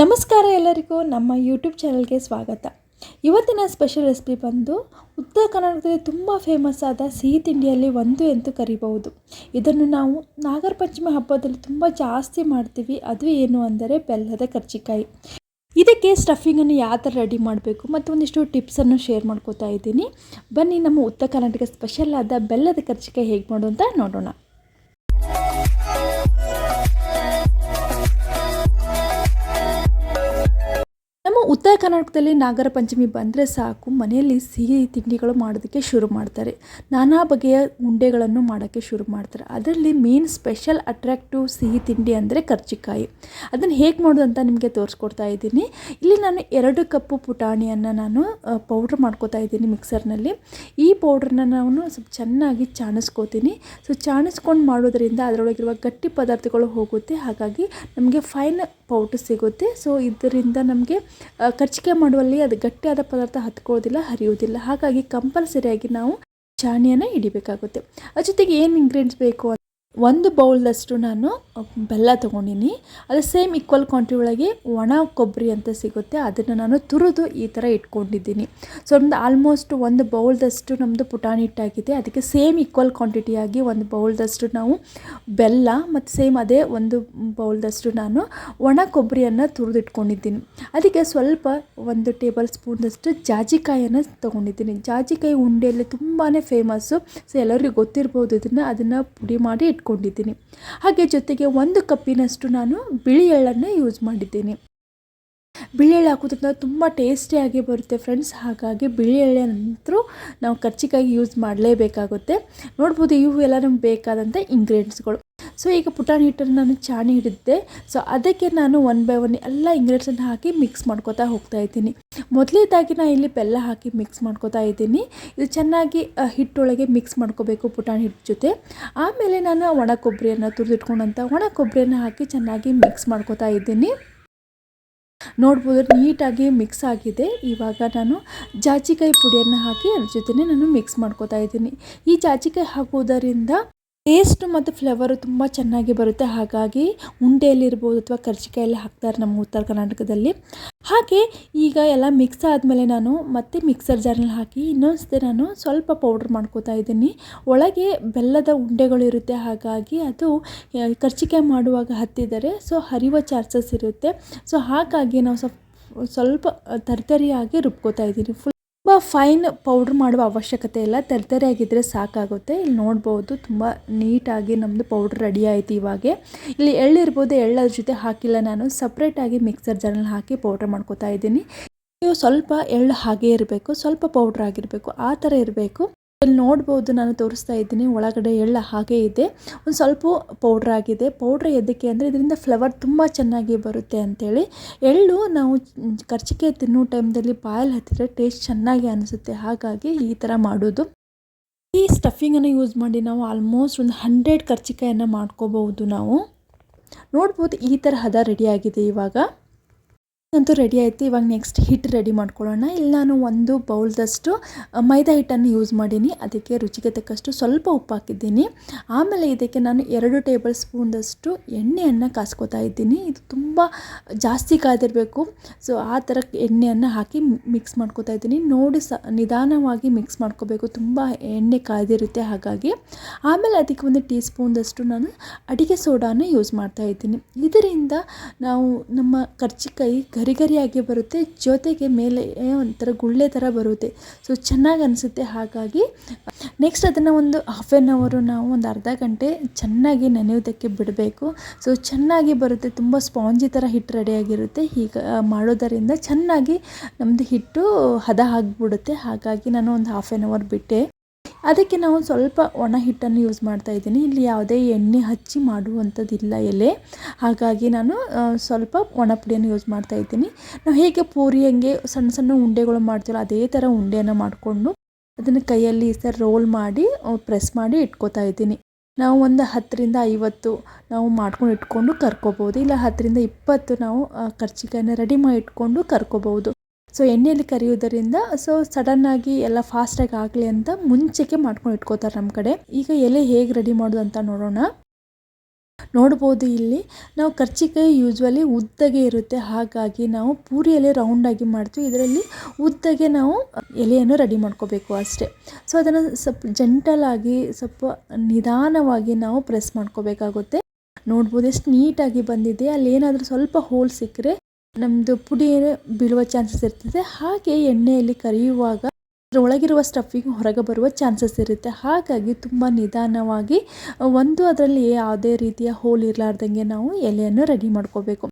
ನಮಸ್ಕಾರ ಎಲ್ಲರಿಗೂ ನಮ್ಮ ಯೂಟ್ಯೂಬ್ ಚಾನಲ್ಗೆ ಸ್ವಾಗತ. ಇವತ್ತಿನ ಸ್ಪೆಷಲ್ ರೆಸಿಪಿ ಬಂದು ಉತ್ತರ ಕರ್ನಾಟಕದಲ್ಲಿ ತುಂಬ ಫೇಮಸ್ ಆದ ಸಿಹಿ ತಿಂಡಿಯಲ್ಲಿ ಒಂದು ಎಂದು ಕರಿಬಹುದು. ಇದನ್ನು ನಾವು ನಾಗರ ಪಂಚಮಿ ಹಬ್ಬದಲ್ಲಿ ತುಂಬ ಜಾಸ್ತಿ ಮಾಡ್ತೀವಿ. ಅದು ಏನು ಅಂದರೆ ಬೆಲ್ಲದ ಕರ್ಜಿಕಾಯಿ. ಇದಕ್ಕೆ ಸ್ಟಫಿಂಗನ್ನು ಯಾವ ಥರ ರೆಡಿ ಮಾಡಬೇಕು ಮತ್ತು ಒಂದಿಷ್ಟು ಟಿಪ್ಸನ್ನು ಶೇರ್ ಮಾಡ್ಕೋತಾ ಇದ್ದೀನಿ. ಬನ್ನಿ ನಮ್ಮ ಉತ್ತರ ಕರ್ನಾಟಕ ಸ್ಪೆಷಲ್ ಆದ ಬೆಲ್ಲದ ಕರ್ಜಿಕಾಯಿ ಹೇಗೆ ಮಾಡು ಅಂತ ನೋಡೋಣ. ಕರ್ನಾಟಕದಲ್ಲಿ ನಾಗರ ಪಂಚಮಿ ಬಂದರೆ ಸಾಕು, ಮನೆಯಲ್ಲಿ ಸಿಹಿ ತಿಂಡಿಗಳು ಮಾಡೋದಕ್ಕೆ ಶುರು ಮಾಡ್ತಾರೆ. ನಾನಾ ಬಗೆಯ ಉಂಡೆಗಳನ್ನು ಮಾಡೋಕ್ಕೆ ಶುರು ಮಾಡ್ತಾರೆ. ಅದರಲ್ಲಿ ಮೇನ್ ಸ್ಪೆಷಲ್ ಅಟ್ರಾಕ್ಟಿವ್ ಸಿಹಿ ತಿಂಡಿ ಅಂದರೆ ಕರ್ಜಿಕಾಯಿ ಅದನ್ನು ಹೇಗೆ ಮಾಡೋದು ಅಂತ ನಿಮಗೆ ತೋರಿಸ್ಕೊಡ್ತಾ ಇದ್ದೀನಿ. ಇಲ್ಲಿ ನಾನು ಎರಡು ಕಪ್ಪು ಪುಟಾಣಿಯನ್ನು ನಾನು ಪೌಡ್ರ್ ಮಾಡ್ಕೋತಾ ಇದ್ದೀನಿ ಮಿಕ್ಸರ್ನಲ್ಲಿ ಈ ಪೌಡ್ರನ್ನ ನಾನು ಸ್ವಲ್ಪ ಚೆನ್ನಾಗಿ ಚಾಣಿಸ್ಕೋತೀನಿ. ಸೊ ಚಾಣಿಸ್ಕೊಂಡು ಮಾಡೋದ್ರಿಂದ ಅದರೊಳಗಿರುವ ಗಟ್ಟಿ ಪದಾರ್ಥಗಳು ಹೋಗುತ್ತೆ. ಹಾಗಾಗಿ ನಮಗೆ ಫೈನ್ ಪೌಡ್ರ್ ಸಿಗುತ್ತೆ. ಸೊ ಇದರಿಂದ ನಮಗೆ ಕರ್ಚಿಕೆ ಮಾಡುವಲ್ಲಿ ಅದು ಗಟ್ಟಿಯಾದ ಪದಾರ್ಥ ಹತ್ಕೊಳ್ಳೋದಿಲ್ಲ, ಹರಿಯೋದಿಲ್ಲ. ಹಾಗಾಗಿ ಕಂಪಲ್ಸರಿಯಾಗಿ ನಾವು ಚಾಣಿಯನ್ನು ಹಿಡಿಬೇಕಾಗುತ್ತೆ. ಅದ್ರ ಜೊತೆಗೆ ಏನು ಇಂಗ್ರೀಡಿಯೆಂಟ್ಸ್ ಬೇಕು ಒಂದು ಬೌಲ್ದಷ್ಟು ನಾನು ಬೆಲ್ಲ ತೊಗೊಂಡಿನಿ. ಅದು ಸೇಮ್ ಈಕ್ವಲ್ ಕ್ವಾಂಟಿಟಿ ಒಳಗೆ ಒಣ ಕೊಬ್ಬರಿ ಅಂತ ಸಿಗುತ್ತೆ. ಅದನ್ನು ನಾನು ತುರಿದು ಈ ಥರ ಇಟ್ಕೊಂಡಿದ್ದೀನಿ. ಸೊ, ನಮ್ದು ಆಲ್ಮೋಸ್ಟ್ ಒಂದು ಬೌಲ್ದಷ್ಟು ನಮ್ಮದು ಪುಟಾಣಿ ಹಿಟ್ಟಾಗಿದೆ. ಅದಕ್ಕೆ ಸೇಮ್ ಈಕ್ವಲ್ ಕ್ವಾಂಟಿಟಿಯಾಗಿ ಒಂದು ಬೌಲ್ದಷ್ಟು ನಾವು ಬೆಲ್ಲ ಮತ್ತು ಸೇಮ್ ಅದೇ ಒಂದು ಬೌಲ್ದಷ್ಟು ನಾನು ಒಣ ಕೊಬ್ಬರಿಯನ್ನು ತುರಿದು ಇಟ್ಕೊಂಡಿದ್ದೀನಿ ಅದಕ್ಕೆ ಸ್ವಲ್ಪ ಒಂದು ಟೇಬಲ್ ಸ್ಪೂನ್ದಷ್ಟು ಜಾಜಿಕಾಯನ್ನು ತೊಗೊಂಡಿದ್ದೀನಿ. ಜಾಜಿಕಾಯಿ ಉಂಡೆಯಲ್ಲಿ ತುಂಬಾ ಫೇಮಸ್ಸು ಸೊ, ಎಲ್ಲರಿಗೂ ಗೊತ್ತಿರ್ಬೋದು ಇದನ್ನು. ಅದನ್ನು ಪುಡಿ ಮಾಡಿ ಇಟ್ಕೊಂಡು ಇಟ್ಕೊಂಡಿದ್ದೀನಿ ಹಾಗೆ ಜೊತೆಗೆ ಒಂದು ಕಪ್ಪಿನಷ್ಟು ನಾನು ಬಿಳಿ ಎಳ್ಳನ್ನು ಯೂಸ್ ಮಾಡಿದ್ದೀನಿ. ಬಿಳಿ ಎಳ್ಳು ಹಾಕೋದ್ರಿಂದ ತುಂಬ ಟೇಸ್ಟಿಯಾಗಿ ಬರುತ್ತೆ ಫ್ರೆಂಡ್ಸ್. ಹಾಗಾಗಿ ಬಿಳಿ ಎಳ್ಳೆ ನಂತರ ನಾವು ಖರ್ಚಿಗಾಗಿ ಯೂಸ್ ಮಾಡಲೇಬೇಕಾಗುತ್ತೆ. ನೋಡ್ಬೋದು ಇವು ಎಲ್ಲ ನಮ್ಗೆ ಬೇಕಾದಂಥ ಇಂಗ್ರೀಡಿಯೆಂಟ್ಸ್ಗಳು ಸೊ ಈಗ ಪುಟಾಣಿ ಹಿಟ್ಟನ್ನು ನಾನು ಚಾಣಿ ಹಿಡಿದ್ದೆ ಸೊ ಅದಕ್ಕೆ ನಾನು ಒನ್ ಬೈ ಒನ್ ಎಲ್ಲ ಇಂಗ್ರೀಡಿಯೆಂಟ್ಸನ್ನು ಹಾಕಿ ಮಿಕ್ಸ್ ಮಾಡ್ಕೋತಾ ಹೋಗ್ತಾ ಇದ್ದೀನಿ. ಮೊದಲೇದಾಗಿ ನಾನು ಇಲ್ಲಿ ಬೆಲ್ಲ ಹಾಕಿ ಮಿಕ್ಸ್ ಮಾಡ್ಕೋತಾ ಇದ್ದೀನಿ. ಇದು ಚೆನ್ನಾಗಿ ಹಿಟ್ಟೊಳಗೆ ಮಿಕ್ಸ್ ಮಾಡ್ಕೋಬೇಕು ಪುಟಾಣಿ ಹಿಟ್ಟು ಜೊತೆ. ಆಮೇಲೆ ನಾನು ಒಣ ಕೊಬ್ಬರಿಯನ್ನು ತುರಿದಿಟ್ಕೊಂಡಂಥ ಒಣ ಕೊಬ್ಬರಿಯನ್ನು ಹಾಕಿ ಚೆನ್ನಾಗಿ ಮಿಕ್ಸ್ ಮಾಡ್ಕೋತಾ ಇದ್ದೀನಿ. ನೋಡ್ಬೋದು, ನೀಟಾಗಿ ಮಿಕ್ಸ್ ಆಗಿದೆ. ಇವಾಗ ನಾನು ಜಾಜಿಕಾಯಿ ಪುಡಿಯನ್ನು ಹಾಕಿ ಅದ್ರ ಜೊತೆ ನಾನು ಮಿಕ್ಸ್ ಮಾಡ್ಕೋತಾ ಇದ್ದೀನಿ. ಈ ಜಾಜಿಕಾಯಿ ಹಾಕೋದರಿಂದ ಟೇಸ್ಟ್ ಮತ್ತು ಫ್ಲೇವರು ತುಂಬ ಚೆನ್ನಾಗಿ ಬರುತ್ತೆ. ಹಾಗಾಗಿ ಉಂಡೆಯಲ್ಲಿರ್ಬೋದು ಅಥವಾ ಕರ್ಜಿಕಾಯಲ್ಲಿ ಹಾಕ್ತಾರೆ ನಮ್ಮ ಉತ್ತರ ಕರ್ನಾಟಕದಲ್ಲಿ. ಹಾಗೆ ಈಗ ಎಲ್ಲ ಮಿಕ್ಸ್ ಆದಮೇಲೆ ನಾನು ಮತ್ತೆ ಮಿಕ್ಸರ್ ಜಾರ್ನಲ್ಲಿ ಹಾಕಿ ಇನ್ನೊಂದ್ಸತಿ ನಾನು ಸ್ವಲ್ಪ ಪೌಡ್ರ್ ಮಾಡ್ಕೋತಾ ಇದ್ದೀನಿ. ಒಳಗೆ ಬೆಲ್ಲದ ಉಂಡೆಗಳು ಇರುತ್ತೆ. ಹಾಗಾಗಿ ಅದು ಕರ್ಜಿಕಾಯಿ ಮಾಡುವಾಗ ಹತ್ತಿದರೆ ಸೊ ಹರಿಯುವ ಚಾನ್ಸಸ್ ಇರುತ್ತೆ. ಸೊ ಹಾಗಾಗಿ ನಾವು ಸ್ವಲ್ಪ ಸ್ವಲ್ಪ ತರ್ತರಿಯಾಗಿ ರುಬ್ಕೋತಾ ಇದ್ದೀನಿ. ಫುಲ್ ಫೈನ್ ಪೌಡ್ರ್ ಮಾಡುವ ಅವಶ್ಯಕತೆ ಇಲ್ಲ. ತರ್ತರಿಯಾಗಿದ್ದರೆ ಸಾಕಾಗುತ್ತೆ. ಇಲ್ಲಿ ನೋಡ್ಬೋದು ತುಂಬ ನೀಟಾಗಿ ನಮ್ಮದು ಪೌಡ್ರ್ ರೆಡಿ ಆಯಿತು ಇವಾಗ. ಇಲ್ಲಿ ಎಳ್ಳಿರ್ಬೋದು ಎಳ್ಳರ ಜೊತೆ ಹಾಕಿಲ್ಲ ನಾನು. ಸಪ್ರೇಟಾಗಿ ಮಿಕ್ಸರ್ ಜಾರ್ನಲ್ಲಿ ಹಾಕಿ ಪೌಡ್ರ್ ಮಾಡ್ಕೋತಾ ಇದ್ದೀನಿ. ನೀವು ಸ್ವಲ್ಪ ಎಳ್ಳು ಹಾಗೆ ಇರಬೇಕು. ಸ್ವಲ್ಪ ಪೌಡ್ರ್ ಆಗಿರಬೇಕು. ಆ ಥರ ಇರಬೇಕು. ಇಲ್ಲಿ ನೋಡ್ಬೋದು, ನಾನು ತೋರಿಸ್ತಾ ಇದ್ದೀನಿ. ಒಳಗಡೆ ಎಳ್ಳು ಹಾಗೆ ಇದೆ. ಒಂದು ಸ್ವಲ್ಪ ಪೌಡ್ರ್ ಆಗಿದೆ. ಪೌಡ್ರ್ ಎದಕ್ಕೆ ಅಂದರೆ ಇದರಿಂದ ಫ್ಲವರ್ ತುಂಬ ಚೆನ್ನಾಗಿ ಬರುತ್ತೆ ಅಂಥೇಳಿ ಎಳ್ಳು ನಾವು ಕರ್ಚಿಕೆ ತಿನ್ನೋ ಟೈಮ್ದಲ್ಲಿ ಬಾಯಲ್ಲಿ ಹತ್ತಿದ್ರೆ ಟೇಸ್ಟ್ ಚೆನ್ನಾಗಿ ಅನಿಸುತ್ತೆ. ಹಾಗಾಗಿ ಈ ಥರ ಮಾಡೋದು. ಈ ಸ್ಟಫಿಂಗನ್ನು ಯೂಸ್ ಮಾಡಿ ನಾವು ಆಲ್ಮೋಸ್ಟ್ ಒಂದು ಹಂಡ್ರೆಡ್ ಕರ್ಚಿಕಾಯನ್ನು ಮಾಡ್ಕೋಬಹುದು ನಾವು. ನೋಡ್ಬೋದು ಈ ಥರ ಹದ ರೆಡಿಯಾಗಿದೆ ಇವಾಗ. ಅಂತೂ ರೆಡಿ ಆಯಿತು. ಇವಾಗ ನೆಕ್ಸ್ಟ್ ಹಿಟ್ಟು ರೆಡಿ ಮಾಡ್ಕೊಳ್ಳೋಣ. ಇಲ್ಲಿ ನಾನು ಒಂದು ಬೌಲ್ದಷ್ಟು ಮೈದಾ ಹಿಟ್ಟನ್ನು ಯೂಸ್ ಮಾಡೀನಿ. ಅದಕ್ಕೆ ರುಚಿಗೆ ತಕ್ಕಷ್ಟು ಸ್ವಲ್ಪ ಉಪ್ಪು ಹಾಕಿದ್ದೀನಿ. ಆಮೇಲೆ ಇದಕ್ಕೆ ನಾನು ಎರಡು ಟೇಬಲ್ ಸ್ಪೂನ್ದಷ್ಟು ಎಣ್ಣೆಯನ್ನು ಕಾಸ್ಕೋತಾ ಇದ್ದೀನಿ. ಇದು ತುಂಬ ಜಾಸ್ತಿ ಕಾದಿರಬೇಕು. ಸೊ ಆ ಥರ ಎಣ್ಣೆಯನ್ನು ಹಾಕಿ ಮಿಕ್ಸ್ ಮಾಡ್ಕೋತಾ ಇದ್ದೀನಿ. ನೋಡಿ ಸ, ನಿಧಾನವಾಗಿ ಮಿಕ್ಸ್ ಮಾಡ್ಕೋಬೇಕು. ತುಂಬ ಎಣ್ಣೆ ಕಾದಿರುತ್ತೆ ಹಾಗಾಗಿ. ಆಮೇಲೆ ಅದಕ್ಕೆ ಒಂದು ಟೀ ಸ್ಪೂನ್ದಷ್ಟು ನಾನು ಅಡಿಗೆ ಸೋಡಾನ ಯೂಸ್ ಮಾಡ್ತಾ ಇದ್ದೀನಿ. ಇದರಿಂದ ನಾವು ನಮ್ಮ ಕರ್ಚಿಕಾಯಿ ಗರಿ ಗರಿಯಾಗಿ ಬರುತ್ತೆ, ಜೊತೆಗೆ ಮೇಲೆ ಒಂಥರ ಗುಳ್ಳೆ ಥರ ಬರುತ್ತೆ. ಸೊ ಚೆನ್ನಾಗಿ ಅನಿಸುತ್ತೆ ಹಾಗಾಗಿ. ನೆಕ್ಸ್ಟ್ ಅದನ್ನು ಒಂದು ಹಾಫ್ ಆ್ಯನ್ ಅವರು ನಾವು ಒಂದು ಅರ್ಧ ಗಂಟೆ ಚೆನ್ನಾಗಿ ನೆನೆಯೋದಕ್ಕೆ ಬಿಡಬೇಕು. ಸೊ ಚೆನ್ನಾಗಿ ಬರುತ್ತೆ, ತುಂಬ ಸ್ಪಾಂಜಿ ಥರ ಹಿಟ್ಟು ರೆಡಿಯಾಗಿರುತ್ತೆ ಹೀಗೆ ಮಾಡೋದರಿಂದ ಚೆನ್ನಾಗಿ ನಮ್ಮದು ಹಿಟ್ಟು ಹದ ಆಗಿಬಿಡುತ್ತೆ. ಹಾಗಾಗಿ ನಾನು ಒಂದು ಹಾಫ್ ಆ್ಯನ್ ಅವರ್ ಬಿಟ್ಟೆ. ಅದಕ್ಕೆ ನಾವು ಸ್ವಲ್ಪ ಒಣ ಹಿಟ್ಟನ್ನು ಯೂಸ್ ಮಾಡ್ತಾ ಇದ್ದೀನಿ. ಇಲ್ಲಿ ಯಾವುದೇ ಎಣ್ಣೆ ಹಚ್ಚಿ ಮಾಡುವಂಥದ್ದಿಲ್ಲ ಎಲೆ. ಹಾಗಾಗಿ ನಾನು ಸ್ವಲ್ಪ ಒಣ ಪುಡಿಯನ್ನು ಯೂಸ್ ಮಾಡ್ತಾ ಇದ್ದೀನಿ. ನಾವು ಹೇಗೆ ಪೂರಿ ಹಂಗೆ ಸಣ್ಣ ಸಣ್ಣ ಉಂಡೆಗಳು ಮಾಡ್ತೀವಲ್ಲ, ಅದೇ ಥರ ಉಂಡೆಯನ್ನು ಮಾಡಿಕೊಂಡು ಅದನ್ನು ಕೈಯಲ್ಲಿ ಈ ರೋಲ್ ಮಾಡಿ ಪ್ರೆಸ್ ಮಾಡಿ ಇಟ್ಕೋತಾ ಇದ್ದೀನಿ. ನಾವು ಒಂದು ಹತ್ತರಿಂದ ಐವತ್ತು ನಾವು ಮಾಡ್ಕೊಂಡು ಇಟ್ಕೊಂಡು ಕರ್ಕೋಬೋದು. ಇಲ್ಲ ಹತ್ತರಿಂದ ಇಪ್ಪತ್ತು ನಾವು ಕರ್ಚಿಕಾಯನ್ನು ರೆಡಿ ಮಾಡಿ ಇಟ್ಕೊಂಡು ಕರ್ಕೋಬೋದು. ಸೊ ಎಣ್ಣೆಯಲ್ಲಿ ಕರಿಯೋದರಿಂದ ಸೊ ಸಡನ್ನಾಗಿ ಎಲ್ಲ ಫಾಸ್ಟಾಗಿ ಆಗಲಿ ಅಂತ ಮುಂಚೆಗೆ ಮಾಡ್ಕೊಂಡು ಇಟ್ಕೋತಾರೆ ನಮ್ಮ ಕಡೆ. ಈಗ ಎಲೆ ಹೇಗೆ ರೆಡಿ ಮಾಡೋದು ಅಂತ ನೋಡೋಣ. ನೋಡ್ಬೋದು ಇಲ್ಲಿ ನಾವು ಕರ್ಚಿಕಾಯಿ ಯೂಸ್ವಲಿ ಉದ್ದಗೆ ಇರುತ್ತೆ. ಹಾಗಾಗಿ ನಾವು ಪೂರಿಯಲ್ಲಿ ರೌಂಡಾಗಿ ಮಾಡ್ತೀವಿ. ಇದರಲ್ಲಿ ಉದ್ದಗೆ ನಾವು ಎಲೆಯನ್ನು ರೆಡಿ ಮಾಡ್ಕೋಬೇಕು ಅಷ್ಟೇ. ಸೊ ಅದನ್ನು ಸ್ವಲ್ಪ ಜಂಟಲಾಗಿ ಸ್ವಲ್ಪ ನಿಧಾನವಾಗಿ ನಾವು ಪ್ರೆಸ್ ಮಾಡ್ಕೋಬೇಕಾಗುತ್ತೆ. ನೋಡ್ಬೋದು ಎಷ್ಟು ನೀಟಾಗಿ ಬಂದಿದೆ. ಅಲ್ಲಿ ಏನಾದರೂ ಸ್ವಲ್ಪ ಹೋಲ್ ಸಿಕ್ಕರೆ ನಮ್ಮದು ಪುಡಿ ಬೀಳುವ ಚಾನ್ಸಸ್ ಇರ್ತದೆ. ಹಾಗೆ ಎಣ್ಣೆಯಲ್ಲಿ ಕರಿಯುವಾಗ ಒಳಗಿರುವ ಸ್ಟಫಿಂಗ್ ಹೊರಗೆ ಬರುವ ಚಾನ್ಸಸ್ ಇರುತ್ತೆ. ಹಾಗಾಗಿ ತುಂಬ ನಿಧಾನವಾಗಿ ಒಂದು ಅದರಲ್ಲಿ ಯಾವುದೇ ರೀತಿಯ ಹೋಲ್ ಇರಲಾರ್ದಂಗೆ ನಾವು ಎಲೆಯನ್ನು ರೆಡಿ ಮಾಡ್ಕೋಬೇಕು.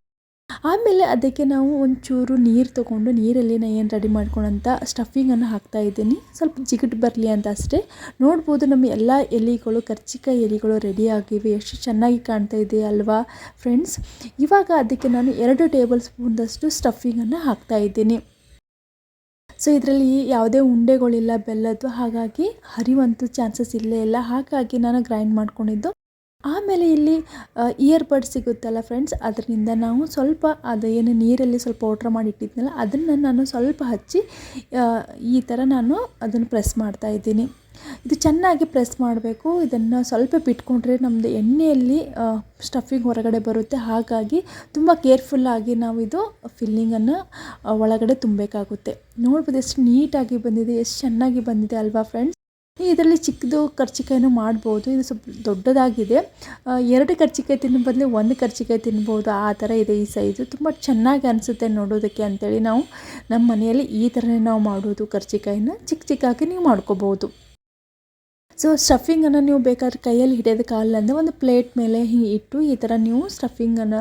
ಆಮೇಲೆ ಅದಕ್ಕೆ ನಾವು ಒಂಚೂರು ನೀರು ತೊಗೊಂಡು ನೀರಲ್ಲಿ ನಾನು ಏನು ರೆಡಿ ಮಾಡ್ಕೊಂಡಂಥ ಸ್ಟಫಿಂಗನ್ನು ಹಾಕ್ತಾ ಇದ್ದೀನಿ. ಸ್ವಲ್ಪ ಜಿಗಿಟ್ ಬರಲಿ ಅಂತ ಅಷ್ಟೇ. ನೋಡ್ಬೋದು ನಮ್ಮ ಎಲ್ಲ ಎಲೆಗಳು, ಕರ್ಚಿಕಾಯಿ ಎಲೆಗಳು ರೆಡಿ ಆಗಿವೆ. ಎಷ್ಟು ಚೆನ್ನಾಗಿ ಕಾಣ್ತಾ ಇದೆ ಅಲ್ವಾ ಫ್ರೆಂಡ್ಸ್ ಇವಾಗ ಅದಕ್ಕೆ ನಾನು ಎರಡು ಟೇಬಲ್ ಸ್ಪೂನ್ದಷ್ಟು ಸ್ಟಫಿಂಗನ್ನು ಹಾಕ್ತಾ ಇದ್ದೀನಿ. ಸೊ ಇದರಲ್ಲಿ ಯಾವುದೇ ಉಂಡೆಗಳಿಲ್ಲ, ಬೆಲ್ಲದ್ದು ಹಾಗಾಗಿ ಹರಿವಂತೂ ಚಾನ್ಸಸ್ ಇಲ್ಲೇ ಇಲ್ಲ. ಹಾಗಾಗಿ ನಾನು ಗ್ರೈಂಡ್ ಮಾಡ್ಕೊಂಡಿದ್ದು ಆಮೇಲೆ ಇಲ್ಲಿ ಇಯರ್ ಬಡ್ ಸಿಗುತ್ತಲ್ಲ ಫ್ರೆಂಡ್ಸ್ ಅದರಿಂದ ನಾವು ಸ್ವಲ್ಪ ಅದು ಏನು ನೀರಲ್ಲಿ ಸ್ವಲ್ಪ ವಾಟ್ರ್ ಮಾಡಿ ಇಟ್ಟಿದ್ನಲ್ಲ, ಅದನ್ನು ನಾನು ಸ್ವಲ್ಪ ಹಚ್ಚಿ ಈ ಥರ ನಾನು ಅದನ್ನು ಪ್ರೆಸ್ ಮಾಡ್ತಾ ಇದ್ದೀನಿ. ಇದು ಚೆನ್ನಾಗಿ ಪ್ರೆಸ್ ಮಾಡಬೇಕು. ಇದನ್ನು ಸ್ವಲ್ಪ ಬಿಟ್ಕೊಂಡ್ರೆ ನಮ್ಮದು ಎಣ್ಣೆಯಲ್ಲಿ ಸ್ಟಫಿಂಗ್ ಹೊರಗಡೆ ಬರುತ್ತೆ. ಹಾಗಾಗಿ ತುಂಬ ಕೇರ್ಫುಲ್ಲಾಗಿ ನಾವು ಇದು ಫಿಲ್ಲಿಂಗನ್ನು ಒಳಗಡೆ ತುಂಬಬೇಕಾಗುತ್ತೆ. ನೋಡ್ಬೋದು ಎಷ್ಟು ನೀಟಾಗಿ ಬಂದಿದೆ, ಎಷ್ಟು ಚೆನ್ನಾಗಿ ಬಂದಿದೆ ಅಲ್ವಾ ಫ್ರೆಂಡ್ಸ್ ಇದರಲ್ಲಿ ಚಿಕ್ಕದು ಕರ್ಚಿಕಾಯಿನೂ ಮಾಡ್ಬೋದು, ಇದು ಸ್ವಲ್ಪ ದೊಡ್ಡದಾಗಿದೆ. ಎರಡು ಕರ್ಚಿಕಾಯಿ ತಿನ್ನ ಬದಲು ಒಂದು ಕರ್ಚಿಕಾಯಿ ತಿನ್ಬೋದು, ಆ ಥರ ಇದೆ ಈ ಸೈಜು. ತುಂಬ ಚೆನ್ನಾಗಿ ಅನಿಸುತ್ತೆ ನೋಡೋದಕ್ಕೆ ಅಂಥೇಳಿ ನಾವು ನಮ್ಮ ಮನೆಯಲ್ಲಿ ಈ ಥರನೇ ನಾವು ಮಾಡೋದು ಕರ್ಚಿಕಾಯಿನ. ಚಿಕ್ಕ ಚಿಕ್ಕಾಗಿ ನೀವು ಮಾಡ್ಕೋಬೋದು. ಸೊ ಸ್ಟಫಿಂಗನ್ನು ನೀವು ಬೇಕಾದ್ರೆ ಕೈಯಲ್ಲಿ ಹಿಡಿಯೋದಕ್ಕಾಗಲ್ಲ ಅಂದರೆ ಒಂದು ಪ್ಲೇಟ್ ಮೇಲೆ ಹಿಂಗೆ ಇಟ್ಟು ಈ ಥರ ನೀವು ಸ್ಟಫಿಂಗನ್ನು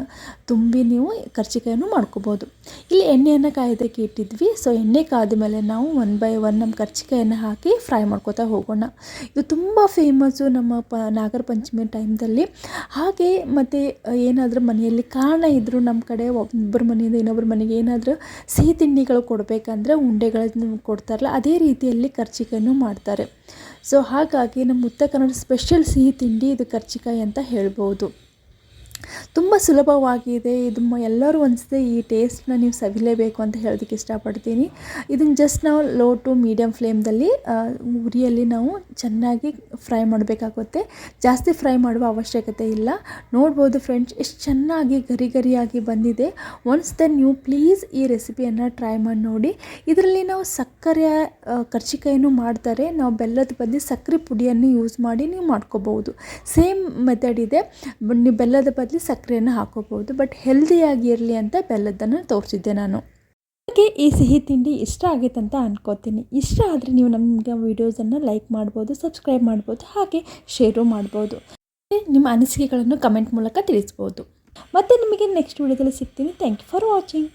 ತುಂಬಿ ನೀವು ಕರ್ಚಿಕಾಯನ್ನು ಮಾಡ್ಕೋಬೋದು. ಇಲ್ಲಿ ಎಣ್ಣೆಯನ್ನು ಕಾಯೋದಕ್ಕೆ ಇಟ್ಟಿದ್ವಿ. ಸೊ ಎಣ್ಣೆ ಕಾದ ಮೇಲೆ ನಾವು ಒನ್ ಬೈ ಒನ್ ನಮ್ಮ ಕರ್ಜಿಕಾಯನ್ನು ಹಾಕಿ ಫ್ರೈ ಮಾಡ್ಕೋತಾ ಹೋಗೋಣ. ಇದು ತುಂಬ ಫೇಮಸ್ಸು ನಮ್ಮ ಪ, ನಾಗರ ಪಂಚಮಿ ಟೈಮ್ದಲ್ಲಿ ಹಾಗೆ ಮತ್ತು ಏನಾದರೂ ಮನೆಯಲ್ಲಿ ಕಾರಣ ಇದ್ದರೂ ನಮ್ಮ ಕಡೆ ಒಬ್ಬರ ಮನೆಯಿಂದ ಇನ್ನೊಬ್ಬರ ಮನೆಗೆ ಏನಾದರೂ ಸಿಹಿ ತಿಂಡಿಗಳು ಕೊಡಬೇಕಂದ್ರೆ ಉಂಡೆಗಳನ್ನು ಕೊಡ್ತಾರಲ್ಲ, ಅದೇ ರೀತಿಯಲ್ಲಿ ಕರ್ಚಿಕಾಯನ್ನು ಮಾಡ್ತಾರೆ. ಸೊ ಹಾಗಾಗಿ ನಮ್ಮ ಉತ್ತರ ಕನ್ನಡ ಸ್ಪೆಷಲ್ ಸಿಹಿ ತಿಂಡಿ ಇದು ಕರ್ಚಿಕಾಯಿ ಅಂತ ಹೇಳ್ಬೋದು. ತುಂಬ ಸುಲಭವಾಗಿದೆ. ಇದು ಎಲ್ಲರೂ ಅನಿಸಿದೆ ಈ ಟೇಸ್ಟ್ನ ನೀವು ಸವಿಲೇಬೇಕು ಅಂತ ಹೇಳೋದಕ್ಕೆ ಇಷ್ಟಪಡ್ತೀನಿ. ಇದನ್ನು ಜಸ್ಟ್ ನಾವು ಲೋ ಟು ಮೀಡಿಯಮ್ ಫ್ಲೇಮ್ದಲ್ಲಿ ಉರಿಯಲ್ಲಿ ನಾವು ಚೆನ್ನಾಗಿ ಫ್ರೈ ಮಾಡಬೇಕಾಗುತ್ತೆ. ಜಾಸ್ತಿ ಫ್ರೈ ಮಾಡುವ ಅವಶ್ಯಕತೆ ಇಲ್ಲ. ನೋಡ್ಬೋದು ಫ್ರೆಂಡ್ಸ್ ಎಷ್ಟು ಚೆನ್ನಾಗಿ ಗರಿ ಗರಿಯಾಗಿ ಬಂದಿದೆ. ಒನ್ಸ್ ದೆನ್ ನೀವು ಪ್ಲೀಸ್ ಈ ರೆಸಿಪಿಯನ್ನು ಟ್ರೈ ಮಾಡಿ ನೋಡಿ. ಇದರಲ್ಲಿ ನಾವು ಸಕ್ಕರೆ ಕರ್ಚಿಕಾಯಿನೂ ಮಾಡ್ತಾರೆ. ನಾವು ಬೆಲ್ಲದ ಬದಲು ಸಕ್ಕರೆ ಪುಡಿಯನ್ನು ಯೂಸ್ ಮಾಡಿ ನೀವು ಮಾಡ್ಕೋಬೋದು ಸೇಮ್ ಮೆಥಡ್ ಇದೆ. ನೀವು ಬೆಲ್ಲದ ಬದಲು ಸಕ್ಕರೆಯನ್ನು ಹಾಕೋಬೋದು ಬಟ್ ಹೆಲ್ದಿಯಾಗಿರಲಿ ಅಂತ ಬೆಲ್ಲದ್ದನ್ನು ತೋರಿಸಿದ್ದೆ ನಾನು. ನಿಮಗೆ ಈ ಸಿಹಿ ತಿಂಡಿ ಇಷ್ಟ ಆಗೈತೆ ಅಂತ ಅನ್ಕೋತೀನಿ. ಇಷ್ಟ ಆದರೆ ನೀವು ನಮಗೆ ವೀಡಿಯೋಸನ್ನು ಲೈಕ್ ಮಾಡ್ಬೋದು ಸಬ್ಸ್ಕ್ರೈಬ್ ಮಾಡ್ಬೋದು, ಹಾಗೆ ಶೇರು ಮಾಡ್ಬೋದು. ನಿಮ್ಮ ಅನಿಸಿಕೆಗಳನ್ನು ಕಮೆಂಟ್ ಮೂಲಕ ತಿಳಿಸ್ಬೋದು. ಮತ್ತು ನಿಮಗೆ ನೆಕ್ಸ್ಟ್ ವೀಡಿಯೋದಲ್ಲಿ ಸಿಗ್ತೀನಿ. Thank you for watching